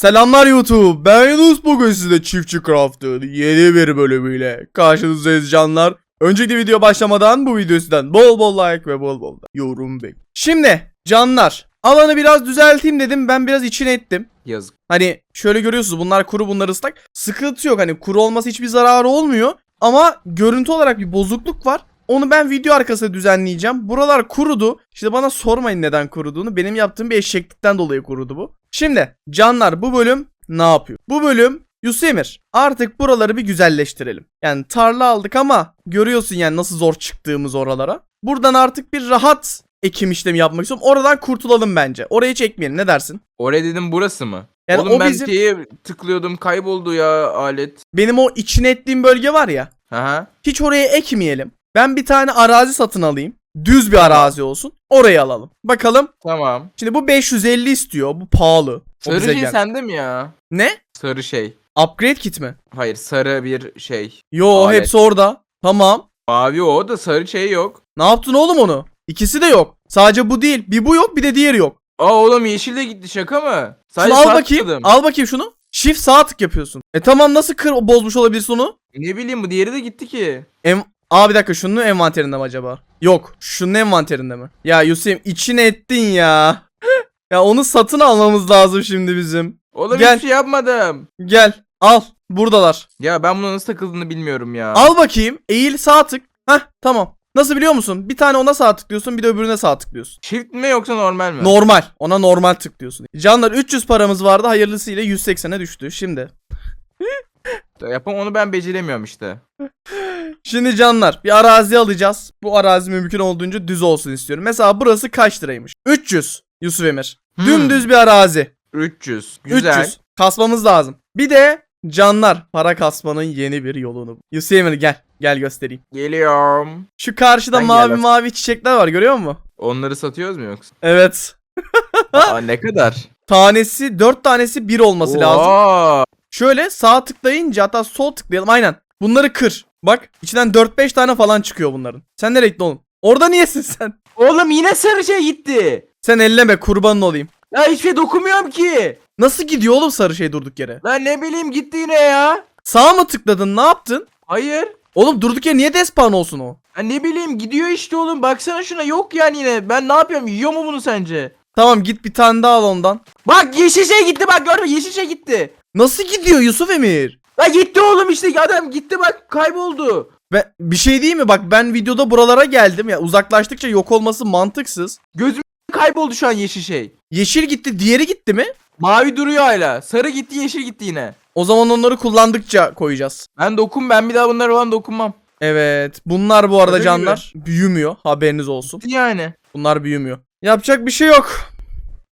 Selamlar YouTube. Ben Yunus bugün size Çiftçi Craft'ın yeni bir bölümüyle karşınızdayız canlar. Önceki video başlamadan bu video sizden bol bol like ve bol bol da yorum bek. Şimdi canlar alanı biraz düzelteyim dedim ben biraz içine ettim. Yazık. Hani şöyle görüyorsunuz bunlar kuru bunlar ıslak. Sıkıntı yok hani kuru olması hiçbir zararı olmuyor. Ama görüntü olarak bir bozukluk var. Onu ben video arkasında düzenleyeceğim. Buralar kurudu. İşte bana sormayın neden kuruduğunu. Benim yaptığım bir eşeklikten dolayı kurudu bu. Şimdi canlar bu bölüm ne yapıyor? Bu bölüm Yusemir artık buraları bir güzelleştirelim. Yani tarla aldık ama görüyorsun yani nasıl zor çıktığımız oralara. Buradan artık bir rahat ekim işlemi yapmak istiyorum. Oradan kurtulalım bence. Oraya hiç ekmeyelim ne dersin? Oraya dedim burası mı? Yani Oğlum o ben bizim şeye tıklıyordum kayboldu ya alet. benim o içine ettiğim bölge var ya. Aha. Hiç oraya ekmeyelim. Ben bir tane arazi satın alayım. Düz bir arazi olsun. Orayı alalım. Bakalım. Tamam. Şimdi bu 550 istiyor. Bu pahalı. O Sarı bize şey gel- sende mi ya? Ne? Sarı şey. Upgrade kit mi? Hayır sarı bir şey. Yo Alet. hepsi orada. Tamam. Mavi o da sarı şey yok. Ne yaptın oğlum onu? İkisi de yok. Sadece bu değil. Bir bu yok bir de diğeri yok. Aa oğlum yeşil de gitti şaka mı? Şunu sağ al bakayım. tıkladım. Al bakayım şunu. Shift sağ tık yapıyorsun. E tamam nasıl kır bozmuş olabilirsin onu? Ne bileyim bu diğeri de gitti ki. Em Aa bir dakika şunun envanterinde mi acaba? Yok. Şunun envanterinde mi? Ya Yusuf içine ettin ya. ya onu satın almamız lazım şimdi bizim. Oğlum Gel. hiçbir şey yapmadım. Gel. Al. Buradalar. Ya ben bunun nasıl takıldığını bilmiyorum ya. Al bakayım. Eğil sağ tık. Heh tamam. Nasıl biliyor musun? Bir tane ona sağ tıklıyorsun bir de öbürüne sağ tıklıyorsun. Shift mi yoksa normal mi? Normal. Ona normal tıklıyorsun. Canlar 300 paramız vardı. Hayırlısıyla 180'e düştü. Şimdi. Yapam onu ben beceremiyorum işte. Şimdi canlar bir arazi alacağız. Bu arazi mümkün olduğunca düz olsun istiyorum. Mesela burası kaç liraymış? 300 Yusuf Emir. Hmm. Dümdüz bir arazi. 300. Güzel. 300. Kasmamız lazım. Bir de canlar para kasmanın yeni bir yolunu. Yusuf Emir gel. Gel göstereyim. Geliyorum. Şu karşıda Sen mavi gel. mavi çiçekler var görüyor musun? Onları satıyoruz mu yoksa? Evet. Aa ne kadar? Tanesi 4 tanesi 1 olması lazım. Şöyle sağ tıklayınca hatta sol tıklayalım aynen. Bunları kır. Bak içinden 4-5 tane falan çıkıyor bunların. Sen nereye gittin oğlum? Orada niyesin sen? Oğlum yine sarı şey gitti. Sen elleme kurbanın olayım. Ya hiçbir şey dokunmuyorum ki. Nasıl gidiyor oğlum sarı şey durduk yere? Lan ne bileyim gitti yine ya. Sağa mı tıkladın ne yaptın? Hayır. Oğlum durduk yere niye despawn olsun o? Ha ne bileyim gidiyor işte oğlum. Baksana şuna yok yani yine. Ben ne yapıyorum? Yiyor mu bunu sence? Tamam git bir tane daha al ondan. Bak yeşil şey gitti bak gördün mü? Yeşil şey gitti. Nasıl gidiyor Yusuf Emir? La gitti oğlum işte adam gitti bak kayboldu. Ben, bir şey değil mi? Bak ben videoda buralara geldim ya uzaklaştıkça yok olması mantıksız. Gözüm kayboldu şu an yeşil şey. Yeşil gitti diğeri gitti mi? Mavi duruyor hala. Sarı gitti yeşil gitti yine. O zaman onları kullandıkça koyacağız. Ben dokun ben bir daha bunlara falan dokunmam. Evet bunlar bu arada Öyle canlar büyümüyor haberiniz olsun. Yani. Bunlar büyümüyor. Yapacak bir şey yok.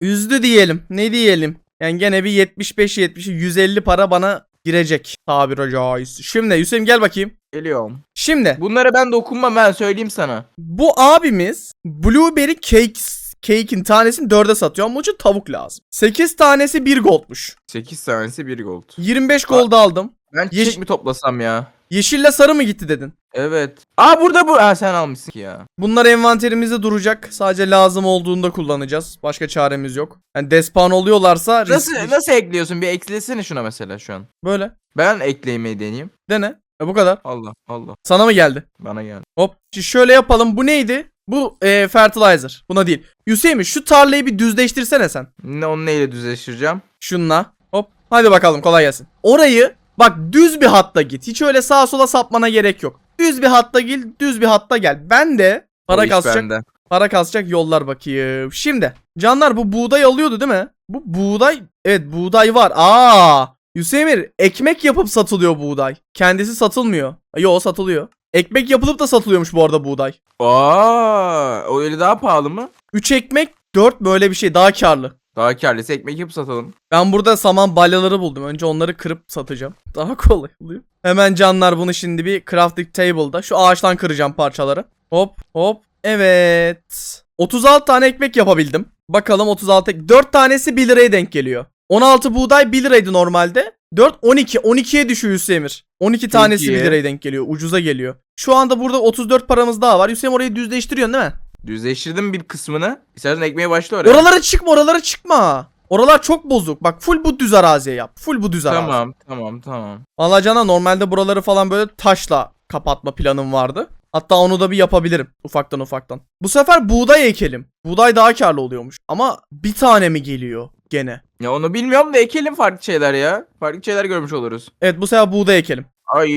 Üzdü diyelim. Ne diyelim? Yani gene bir 75 70 150 para bana girecek tabiri caizse. Şimdi Hüseyin gel bakayım. Geliyorum. Şimdi Bunlara ben dokunmam ben söyleyeyim sana. bu abimiz Blueberry Cakes Cake'in tanesini 4'e satıyor ama onun için tavuk lazım. 8 tanesi 1 goldmuş. 8 tanesi 1 gold. 25 gold aldım. Ben Yeş- çiçek mi toplasam ya? Yeşille sarı mı gitti dedin? Evet. Aa burada bu. Ha sen almışsın ki ya. Bunlar envanterimizde duracak. Sadece lazım olduğunda kullanacağız. Başka çaremiz yok. Yani despawn oluyorlarsa Nasıl riskli. nasıl ekliyorsun? Bir eklesene şuna mesela şu an. Böyle. Ben eklemeyi deneyeyim. Dene. E bu kadar. Allah Allah. Sana mı geldi? Bana geldi. Hop. Şimdi şöyle yapalım. Bu neydi? Bu e, fertilizer. Buna değil. Hüseyin şu tarlayı bir düzleştirsene sen. Ne onu neyle düzleştireceğim? Şunla. Hop. Hadi bakalım kolay gelsin. Orayı bak düz bir hatta git. Hiç öyle sağa sola sapmana gerek yok. Düz bir hatta git, düz bir hatta gel. Ben de para kasacak, bende. para kasacak yollar bakayım. Şimdi canlar bu buğday alıyordu değil mi? Bu buğday, evet buğday var. Aa, Hüseyin ekmek yapıp satılıyor buğday. Kendisi satılmıyor. Yo satılıyor. Ekmek yapılıp da satılıyormuş bu arada buğday. Aa, o öyle daha pahalı mı? 3 ekmek 4 böyle bir şey daha karlı. Daha karlısı ekmek yapıp satalım. Ben burada saman balyaları buldum. Önce onları kırıp satacağım. Daha kolay oluyor. Hemen canlar bunu şimdi bir crafting table'da şu ağaçtan kıracağım parçaları. Hop hop. Evet. 36 tane ekmek yapabildim. Bakalım 36 ek- 4 tanesi 1 liraya denk geliyor. 16 buğday 1 liraydı normalde. 4 12 12'ye düşüyor Hüseyin Emir. 12 tanesi 1 iyi. liraya denk geliyor. Ucuza geliyor. Şu anda burada 34 paramız daha var. Hüseyin orayı düzleştiriyorsun değil mi? Düzleştirdim bir kısmını. İstersen ekmeğe başla oraya. Oralara çıkma oralara çıkma. Oralar çok bozuk. Bak full bu düz araziye yap. Full bu düz arazi. Tamam tamam tamam. Valla Canan normalde buraları falan böyle taşla kapatma planım vardı. Hatta onu da bir yapabilirim ufaktan ufaktan. Bu sefer buğday ekelim. Buğday daha karlı oluyormuş. Ama bir tane mi geliyor gene? Ya onu bilmiyorum da ekelim farklı şeyler ya. Farklı şeyler görmüş oluruz. Evet bu sefer buğday ekelim. Ay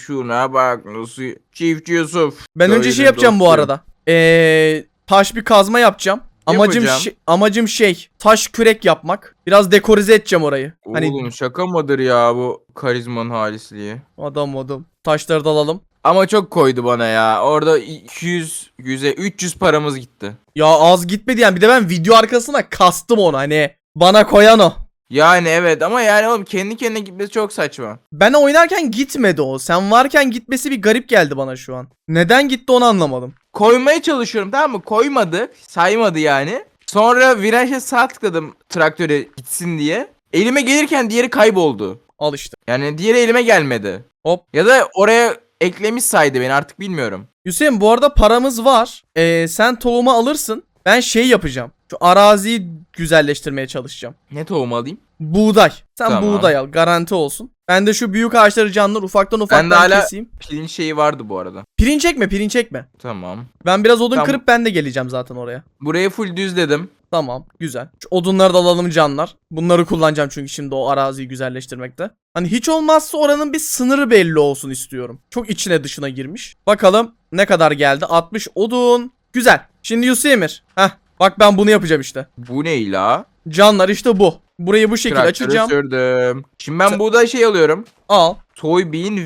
şuna bak nasıl çiftçi Yusuf. Ben önce şey yapacağım bu dostum. arada. Ee, taş bir kazma yapacağım. Amacım Yapacağım. şey, amacım şey taş kürek yapmak. Biraz dekorize edeceğim orayı. Hani Oğlum şaka mıdır ya bu karizmanın halisliği. adam adam. Taşları da alalım. Ama çok koydu bana ya. Orada 200, 100'e 300 paramız gitti. Ya az gitmedi yani. Bir de ben video arkasına kastım onu hani. Bana koyan o. Yani evet ama yani oğlum kendi kendine gitmesi çok saçma. Ben oynarken gitmedi o. Sen varken gitmesi bir garip geldi bana şu an. Neden gitti onu anlamadım. Koymaya çalışıyorum tamam mı? Koymadı. Saymadı yani. Sonra viraja sağ tıkladım traktöre gitsin diye. Elime gelirken diğeri kayboldu. Al işte. Yani diğeri elime gelmedi. Hop. Ya da oraya eklemiş saydı beni artık bilmiyorum. Hüseyin bu arada paramız var. Ee, sen tohumu alırsın. Ben şey yapacağım. Şu araziyi güzelleştirmeye çalışacağım. Ne tohum alayım? Buğday. Sen Tamam. buğday al. Garanti olsun. Ben de şu büyük ağaçları canlar ufaktan ufaktan hala- keseyim. Pirinç şeyi vardı bu arada. Pirinç ekme pirinç ekme. Tamam. Ben biraz odun Tamam. kırıp ben de geleceğim zaten oraya. Burayı full düzledim. Tamam güzel. Şu odunları da alalım canlar. Bunları kullanacağım çünkü şimdi o araziyi güzelleştirmekte. Hani hiç olmazsa oranın bir sınırı belli olsun istiyorum. Çok içine dışına girmiş. Bakalım ne kadar geldi? 60 odun. Güzel. Şimdi Yusuf Emir. Heh. Bak ben bunu yapacağım işte. Bu ne la? Canlar işte bu. Burayı bu şekilde Traktörü açacağım. sürdüm. Şimdi ben Sen- buğday şey alıyorum. Al. Soybean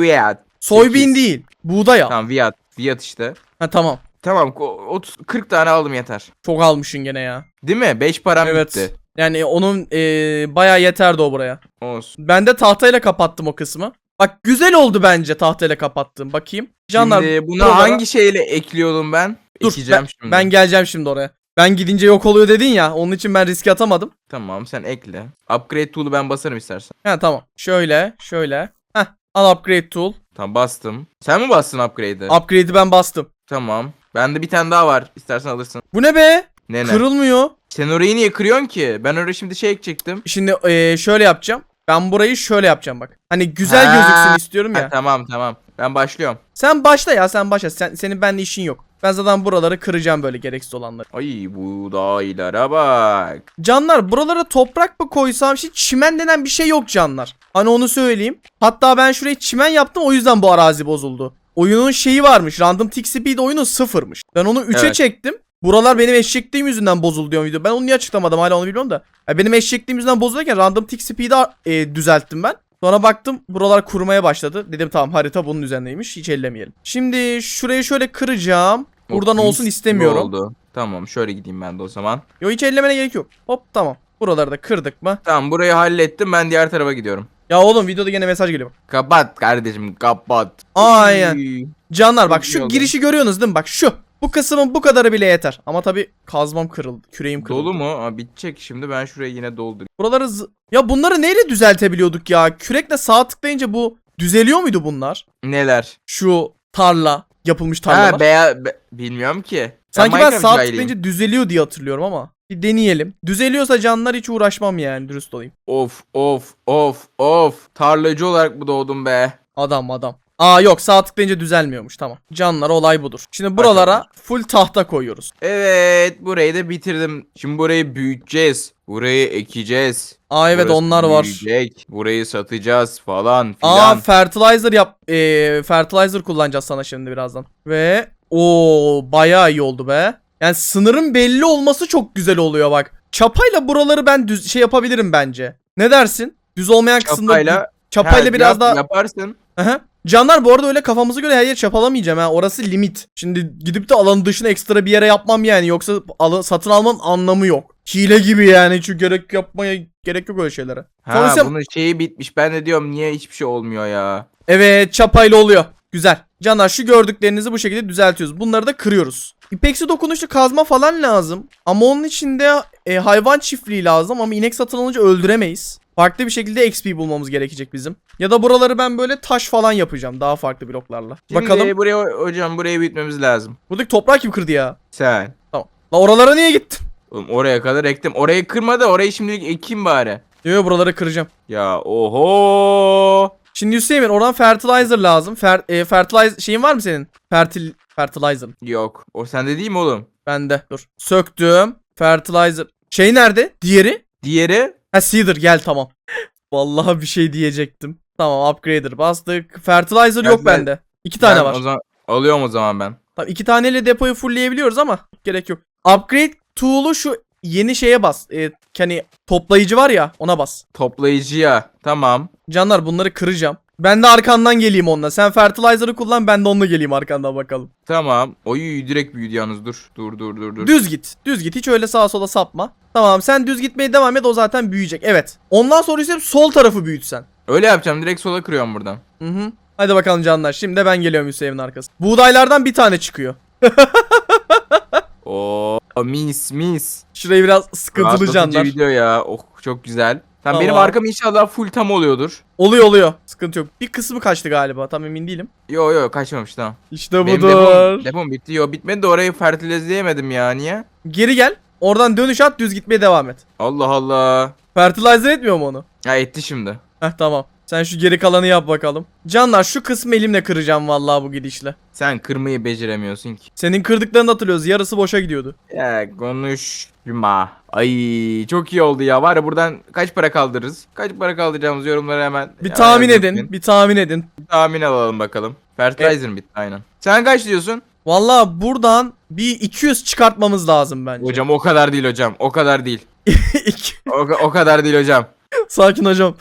Viat. Soybean Sekiz. değil. Buğday al. Tamam Viat. Viat işte. Ha tamam. Tamam ko- 30 40 tane aldım yeter. Çok almışsın gene ya. Değil mi? 5 param Evet. gitti. Yani onun eee bayağı yeterdi o buraya. Olsun. Ben de tahtayla kapattım o kısmı. Bak güzel oldu bence tahtayla kapattım. Bakayım. Canlar şimdi bunu buralara- hangi şeyle ekliyordum ben? Dur Ekeceğim ben, şimdi. ben geleceğim şimdi oraya. Ben gidince yok oluyor dedin ya. Onun için ben riske atamadım. Tamam sen ekle. Upgrade tool'u ben basarım istersen. Ha tamam. Şöyle şöyle. Heh al upgrade tool. Tamam bastım. Sen mi bastın upgrade'i? Upgrade'i ben bastım. tamam. Bende bir tane daha var. İstersen alırsın. Bu ne be? Ne ne? Kırılmıyor. Sen orayı niye kırıyorsun ki? Ben oraya şimdi şey ekecektim. Şimdi eee, şöyle yapacağım. Ben burayı şöyle yapacağım bak. Hani güzel Ha. gözüksün istiyorum Ha, ya. tamam tamam. Ben başlıyorum. Sen başla ya sen başla. Sen, senin benimle işin yok. Ben zaten buraları kıracağım böyle gereksiz olanları. Ay buğdaylara bak. Canlar buralara toprak mı koysam şey çimen denen bir şey yok canlar. Hani onu söyleyeyim. Hatta ben şuraya çimen yaptım o yüzden bu arazi bozuldu. Oyunun şeyi varmış. Random tick speed oyunu sıfırmış. Ben onu 3'e Evet. çektim. Buralar benim eşekliğim yüzünden bozuldu diyor video. Ben onu niye açıklamadım hala onu bilmiyorum da. Ya benim eşekliğim yüzünden bozulurken random tick speed'i e, düzelttim ben. Sonra baktım buralar kurumaya başladı. Dedim tamam harita bunun üzerindeymiş. Hiç ellemeyelim. Şimdi şurayı şöyle kıracağım. Buradan Mis olsun gibi istemiyorum. Oldu. Tamam şöyle gideyim ben de o zaman. Yo hiç ellemene gerek yok. Hop tamam. Buraları da kırdık mı? Tamam burayı hallettim ben diğer tarafa gidiyorum. Ya oğlum videoda gene mesaj geliyor. bak. Kapat kardeşim kapat. Aynen. Canlar bak Çok iyi şu oldu. girişi görüyorsunuz değil mi? Bak şu. Bu kısmın bu kadarı bile yeter. Ama tabi kazmam kırıldı. Küreğim kırıldı. Dolu mu? Aa, bitecek şimdi ben şurayı yine doldurayım. Buraları Ya bunları neyle düzeltebiliyorduk ya? Kürekle sağ tıklayınca bu düzeliyor muydu bunlar? Neler? Şu tarla. Yapılmış tarlalar. Ha beya be- bilmiyorum ki. Sanki ben Minecraft sağ tıklayınca düzeliyor diye hatırlıyorum ama. Bir deneyelim. Düzeliyorsa canlar hiç uğraşmam yani dürüst olayım. Of of of of. Tarlacı olarak mı doğdum be? Adam adam. Aa yok sağ tıklayınca düzelmiyormuş tamam. Canlar olay budur. Şimdi buralara full tahta koyuyoruz. Evet burayı da bitirdim. Şimdi burayı büyüteceğiz. Burayı ekeceğiz. Aa evet Burası onlar var. büyüyecek. Burayı satacağız falan Aa filan. fertilizer yap. Ee, fertilizer kullanacağız sana şimdi birazdan. Ve o bayağı iyi oldu be. Yani sınırın belli olması çok güzel oluyor bak. Çapayla buraları ben düz şey yapabilirim bence. Ne dersin? Düz olmayan kısımda Çapayla, çapayla Ha, biraz yap- daha yaparsın. Aha. Canlar bu arada öyle kafamıza göre her yeri çapalamayacağım ha. Orası limit. Şimdi gidip de alanın dışına ekstra bir yere yapmam yani. Yoksa alı, satın almanın anlamı yok. Hile gibi yani. Çünkü gerek yapmaya gerek yok öyle şeylere. Ha Sonuçta- bunun şeyi bitmiş. Ben de diyorum niye hiçbir şey olmuyor ya. Evet çapayla oluyor. Güzel. Canlar şu gördüklerinizi bu şekilde düzeltiyoruz. Bunları da kırıyoruz. İpeksi dokunuşlu kazma falan lazım. Ama onun içinde e, hayvan çiftliği lazım ama inek satın alınca öldüremeyiz. Farklı bir şekilde XP bulmamız gerekecek bizim. Ya da buraları ben böyle taş falan yapacağım daha farklı bloklarla. Şimdi Bakalım. buraya hocam buraya bitmemiz lazım. Buradaki toprağı kim kırdı ya? Sen. Tamam. La oralara niye gittin? Oğlum oraya kadar ektim. Orayı kırma da orayı şimdilik ekeyim bari. Yo yo buraları kıracağım. Ya oho. Şimdi Hüseyin oradan fertilizer lazım. Fer, e, fertilizer şeyin var mı senin? Fertil fertilizer. Yok. O sende değil mi oğlum? Bende. Dur. Söktüm. Fertilizer. Şey nerede? Diğeri? Diğeri? Ha Cedar gel tamam. Vallahi bir şey diyecektim. Tamam upgrader bastık. Fertilizer yok Ben- bende. İki tane Ben var. O zaman alıyorum o zaman ben. Tamam, iki taneyle depoyu fullleyebiliyoruz ama gerek yok. Upgrade tool'u şu yeni şeye bas. Ee, hani toplayıcı var ya ona bas. Toplayıcıya. Tamam. Canlar bunları kıracağım. Ben de arkandan geleyim onunla. Sen fertilizer'ı kullan ben de onunla geleyim arkandan bakalım. Tamam. Oy direkt büyüdü yalnız dur. Dur dur dur dur. Düz git. Düz git. Hiç öyle sağa sola sapma. Tamam sen düz gitmeye devam et o zaten büyüyecek. Evet. Ondan sonra ise sol tarafı büyütsen. Öyle yapacağım. Direkt sola kırıyorum buradan. Hı hı. Hadi bakalım canlar. Şimdi de ben geliyorum Hüseyin'in arkası. Buğdaylardan bir tane çıkıyor. Oo mis mis. Şurayı biraz sıkıntılı Rahatlatıcı canlar. video ya. Oh çok güzel. Tamam, benim Tamam. arkam inşallah full tam oluyordur. Oluyor oluyor. Sıkıntı yok. Bir kısmı kaçtı galiba. Tam emin değilim. Yo yo kaçmamış tamam. İşte Benim budur. depom, depom bitti. Yo bitmedi de orayı fertilizleyemedim ya. Niye? Geri gel. Oradan dönüş at düz gitmeye devam et. Allah Allah. Fertilizer etmiyor mu onu? Ya etti şimdi. Heh tamam. Sen şu geri kalanı yap bakalım. Canlar şu kısmı elimle kıracağım vallahi bu gidişle. Sen kırmayı beceremiyorsun ki. Senin kırdıklarını hatırlıyoruz. Yarısı boşa gidiyordu. Ya konuşma. Ay çok iyi oldu ya. Var ya buradan kaç para kaldırırız? Kaç para kaldıracağımız yorumlara hemen. Bir ya, tahmin edin. Bir tahmin edin. Bir tahmin alalım bakalım. Fertilizer mi bitti aynen. Sen kaç diyorsun? Vallahi buradan bir 200 çıkartmamız lazım bence. Hocam o kadar değil hocam. O kadar değil. O, o kadar değil hocam. Sakin hocam.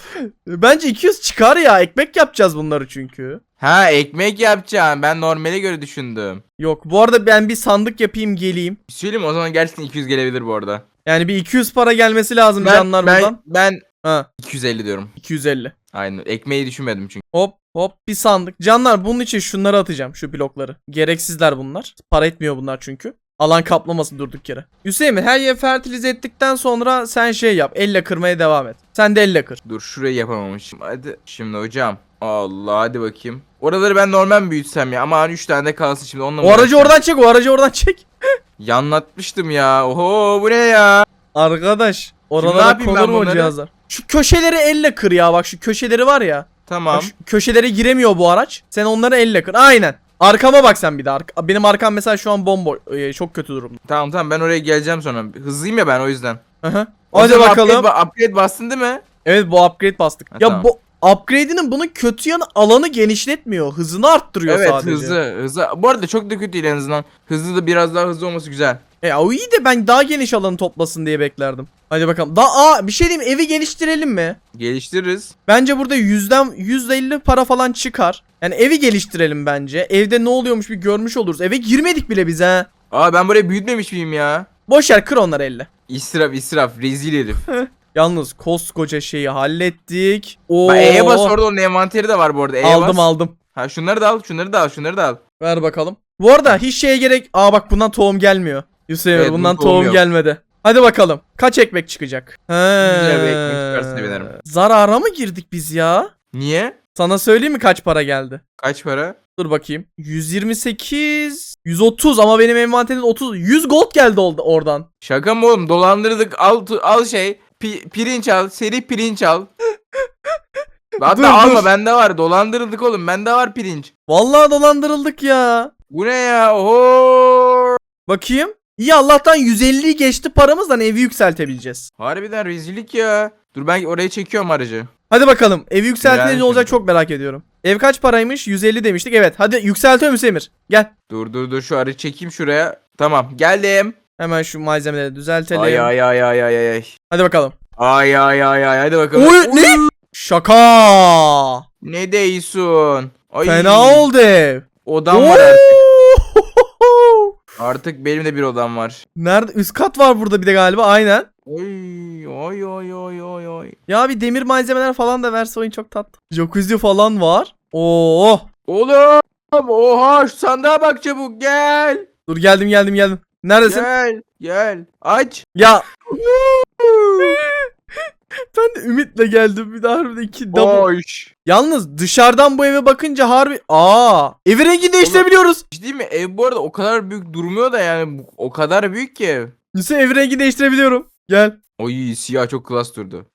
Bence 200 çıkar ya. Ekmek yapacağız bunları çünkü. Ha ekmek yapacağım. Ben normale göre düşündüm. Yok bu arada ben bir sandık yapayım geleyim. Bir söyleyeyim mi? O zaman gerçekten 200 gelebilir bu arada. Yani bir 200 para gelmesi lazım Ben, canlar ben, buradan. ben Ha 250 diyorum. 250. Aynen. Ekmeği düşünmedim çünkü. Hop hop bir sandık. Canlar bunun için şunları atacağım şu blokları. Gereksizler bunlar. Para etmiyor bunlar çünkü. Alan kaplamasın durduk yere. Hüseyin her yeri fertilize ettikten sonra sen şey yap. Elle kırmaya devam et. Sen de elle kır. Dur şurayı yapamamışım. Hadi şimdi hocam. Allah hadi bakayım. Oraları ben normal büyütsem ya? Ama 3 tane de kalsın şimdi onunla O aracı uğraşacağım? oradan çek. O aracı oradan çek. Yanlatmıştım ya. Oho bu ne ya? Arkadaş. Oralara yapayım ben konur mu bunları? cihazlar? Şu köşeleri elle kır ya. Bak şu köşeleri var ya. Tamam. Bak şu köşelere giremiyor bu araç. Sen onları elle kır. Aynen. Arkama bak sen bir de. Arka- Benim arkam mesela şu an bomboş. Ee, çok kötü durumda. Tamam tamam ben oraya geleceğim sonra. Hızlıyım ya ben o yüzden. Hı hı. Hadi bakalım. Upgrade, upgrade bastın değil mi? Evet bu upgrade bastık. Ha, ya tamam. bu upgrade'inin bunun kötü yanı alanı genişletmiyor. Hızını arttırıyor evet sadece. hızlı hızlı. Bu arada çok da kötü değil en azından. Hızlı da biraz daha hızlı olması güzel. E o iyi de ben daha geniş alanı toplasın diye beklerdim. Hadi bakalım. Daha aa bir şey diyeyim evi geliştirelim mi? Geliştiririz. Bence burada yüzden %50 para falan çıkar. Yani evi geliştirelim bence. Evde ne oluyormuş bir görmüş oluruz. Eve girmedik bile biz ha. Aa ben burayı büyütmemiş miyim ya? Boş yer kır onları elle. İsraf israf rezil herif. Yalnız koskoca şeyi hallettik. Oo. Bak E'ye bas orada onun envanteri de var bu arada. E'ye aldım bas. aldım. Ha şunları da al, şunları da al, şunları da al. Ver bakalım. Bu arada hiç şeye gerek... Aa bak bundan tohum gelmiyor. Hüseyin Evet, bundan tohum yok. gelmedi. Hadi bakalım. Kaç ekmek çıkacak? He. Güzel bir ekmek çıkarsa sevinirim. Zarara mı girdik biz ya? Niye? Sana söyleyeyim mi kaç para geldi? Kaç para? Dur bakayım. 128 130 ama benim envanterim 30 100 gold geldi oldu oradan. Şaka mı oğlum? Dolandırdık. Al, tu- al şey. pi- pirinç al. Seri pirinç al. Hatta Dur, alma dur. bende var. Dolandırıldık oğlum. Bende var pirinç. Vallahi dolandırıldık ya. Bu ne ya? Oho. Bakayım. İyi Allah'tan 150'yi geçti paramızdan evi yükseltebileceğiz. Harbiden rezillik ya. Dur ben oraya çekiyorum aracı. Hadi bakalım. Evi yükseltince ne olacak çok merak ediyorum. Ev kaç paraymış? 150 demiştik. Evet. Hadi yükseltiyorum Hüsemir. Gel. Dur dur dur şu aracı çekeyim şuraya. Tamam geldim. Hemen şu malzemeleri düzeltelim. Ay ay ay ay ay ay. Hadi bakalım. Ay ay ay ay hadi bakalım. Oy ne? Şaka. Ne değilsin? Ay. Fena oldu ev. Odam var artık. Artık benim de bir odam var. Nerede? Üst kat var burada bir de galiba. Aynen. Oy oy oy oy oy oy. Ya bir demir malzemeler falan da verse oyun çok tatlı. Jacuzzi falan var. Oo. Oğlum oha şu sandığa bak çabuk gel. Dur geldim geldim geldim. Neredesin? Gel gel aç. Ya ben de ümitle geldim. Bir daha harbiden iki double. Boş. Yalnız dışarıdan bu eve bakınca harbi aa evi rengi değiştirebiliyoruz. Değil mi? Ev bu arada o kadar büyük durmuyor da yani bu- o kadar büyük ki ev. Yusuf ev rengi değiştirebiliyorum. Gel. Oy siyah çok klas durdu.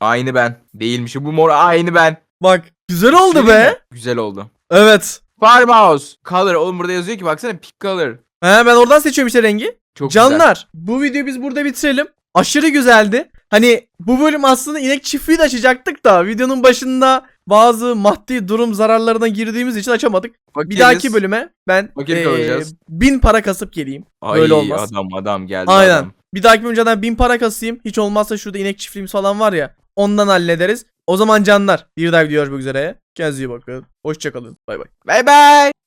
aynı ben. Değilmiş. Bu mor aynı ben. Bak güzel oldu Şey be. mi? Güzel oldu. Evet. Farmhouse. Color. Oğlum burada yazıyor ki baksana pick color. He ben oradan seçiyorum işte rengi. Çok güzel. Canlar bu videoyu biz burada bitirelim. Aşırı güzeldi. Hani bu bölüm aslında inek çiftliği de açacaktık da videonun başında bazı maddi durum zararlarına girdiğimiz için açamadık. Bir Fakiriz. dahaki bölüme ben Fakir kalacağız. bin para kasıp geleyim. Ay, Böyle olmaz. adam adam geldi Aynen. adam. Bir dahaki önceden bin para kasayım. Hiç olmazsa şurada inek çiftliğimiz falan var ya. Ondan hallederiz. O zaman canlar bir daha video görüşmek üzere. Kendinize iyi bakın. Hoşçakalın. Bay bay. Bye bye.